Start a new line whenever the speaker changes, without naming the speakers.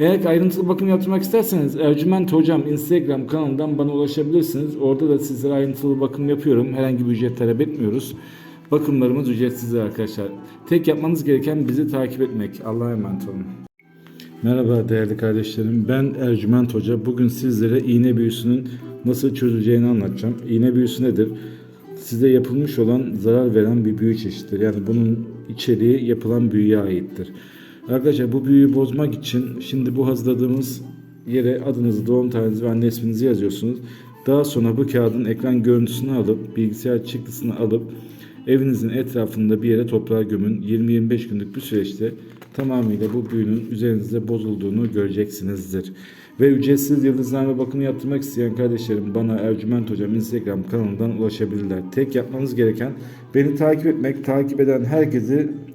Eğer ayrıntılı bakım yaptırmak isterseniz Ercüment Hocam Instagram kanalından bana ulaşabilirsiniz. Orada da sizlere ayrıntılı bakım yapıyorum. Herhangi bir ücret talep etmiyoruz. Bakımlarımız ücretsizdir arkadaşlar. Tek yapmanız gereken bizi takip etmek. Allah'a emanet olun. Merhaba değerli kardeşlerim. Ben Ercüment Hoca. Bugün sizlere iğne büyüsünün nasıl çözüleceğini anlatacağım. İğne büyüsü nedir? Size yapılmış olan zarar veren bir büyü çeşididir. Yani bunun içeriği yapılan büyüye aittir. Arkadaşlar bu büyüyü bozmak için şimdi bu hazırladığımız yere adınızı, doğum tarihinizi ve anne isminizi yazıyorsunuz. Daha sonra bu kağıdın ekran görüntüsünü alıp bilgisayar çıktısını alıp evinizin etrafında bir yere toprağa gömün. 20-25 günlük bir süreçte tamamıyla bu büyünün üzerinizde bozulduğunu göreceksinizdir. Ve ücretsiz yıldızlarla bakımı yaptırmak isteyen kardeşlerim bana Ercüment Hocam Instagram kanalından ulaşabilirler. Tek yapmanız gereken beni takip etmek, takip eden herkesi